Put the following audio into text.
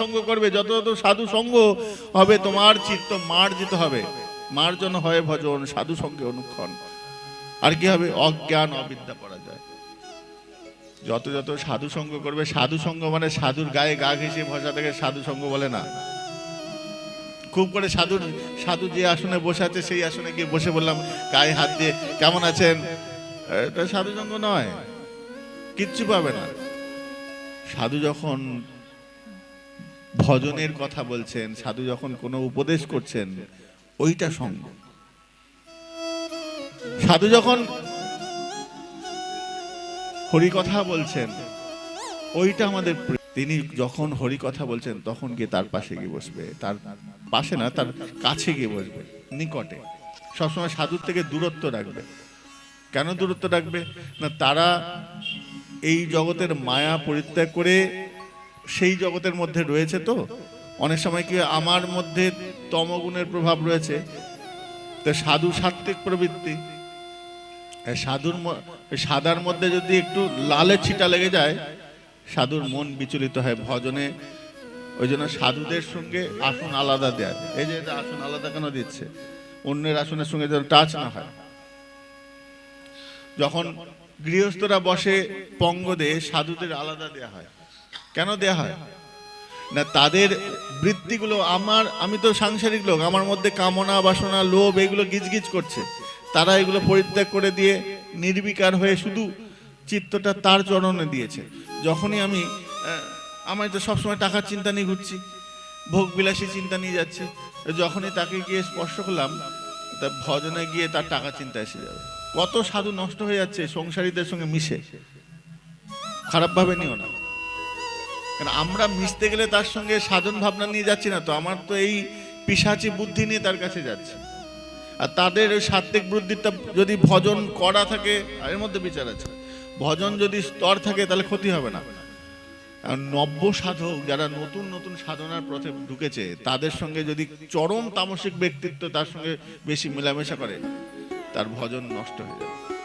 সঙ্গ করবে, যত যত সাধু সঙ্গ হবে, তোমার চিত্ত মার্জিত হবে। মার্জন হয় ভজন সাধু সঙ্গে অনুক্ষণ। আর কি হবে? অজ্ঞান অবিদ্যা করা যায় যত যত সাধু সঙ্গ করবে সাধু সঙ্গ মানে সাধুর গায়ে গা ঘেঁষে ভসা থেকে সাধু সঙ্গ বলে না। খুব করে সাধুর, সাধু যে আসনে বসে আছে, সেই আসনে গিয়ে বসে বললাম, গায়ে হাত দিয়ে, কেমন আছেন? এটা সাধু সঙ্গ নয়, কিচ্ছু পাবে না। সাধু যখন ভজনের কথা বলছেন, সাধু যখন কোনো উপদেশ করছেন, ওইটা সঙ্গ। সাধু যখন হরি কথা বলছেন, ওইটা আমাদের তিনি যখন হরি কথা বলছেন, তখন গিয়ে তার পাশে গিয়ে বসবে। তার পাশে না, তার কাছে গিয়ে বসবে, নিকটে। সবসময় সাধুর থেকে দূরত্ব রাখবে। কেন দূরত্ব রাখবে? না, তারা এই জগতের মায়া পরিত্যাগ করে সেই জগতের মধ্যে রয়েছে তো? অনেক সময় কি আমার মধ্যে তমগুণের প্রভাব রয়েছে? তো সাধু সাত্ত্বিক প্রবৃত্তি। সাধুর সাদার মধ্যে যদি একটু লালের ছিটা লেগে যায়, সাধুর মন বিচলিত হয় ভজনে। ওই জন্য সাধুদের সঙ্গে আসন আলাদা দেয় এই যে আসন আলাদা কেন দিচ্ছে? অন্যের আসনের সঙ্গে যেন টাচ না হয়। যখন গৃহস্থরা বসে পঙ্গ দিয়ে সাধুদের আলাদা দেয়া হয়। কেন দেয়া হয়? না, তাদের বৃত্তিগুলো আমার, আমি তো সাংসারিক লোক, আমার মধ্যে কামনা, বাসনা, লোভ এগুলো গিজগিজ করছে। তারা এগুলো পরিত্যাগ করে দিয়ে নির্বিকার হয়ে শুধু চিত্তটা তার চরণে দিয়েছে। যখনই আমি আমার তো সবসময় টাকার চিন্তা নিয়ে ঘুরছি ভোগ বিলাসী চিন্তা নিয়ে যাচ্ছে, যখনই তাকে গিয়ে স্পর্শ করলাম, তা ভজনে গিয়ে তার টাকা চিন্তা এসে যাবে। কত সাধু নষ্ট হয়ে যাচ্ছে, সংসারীদের সঙ্গে মিশে। খারাপভাবে নিও না। কারণ আমরা মিশতে গেলে তার সঙ্গে সাধন ভাবনা নিয়ে যাচ্ছি না তো, আমার তো এই পিসাচি বুদ্ধি নিয়ে তার কাছে যাচ্ছে। আর তাদের ওই সাত্ত্বিক বুদ্ধিটা যদি ভজন করা থাকে এর মধ্যে বিচার আছে, ভজন যদি স্তর থাকে, তাহলে ক্ষতি হবে না। নব্য সাধক যারা নতুন নতুন সাধনার পথে ঢুকেছে, তাদের সঙ্গে যদি চরম তামসিক ব্যক্তিত্ব তার সঙ্গে বেশি মেলামেশা করে, তার ভজন নষ্ট হয়ে যাবে।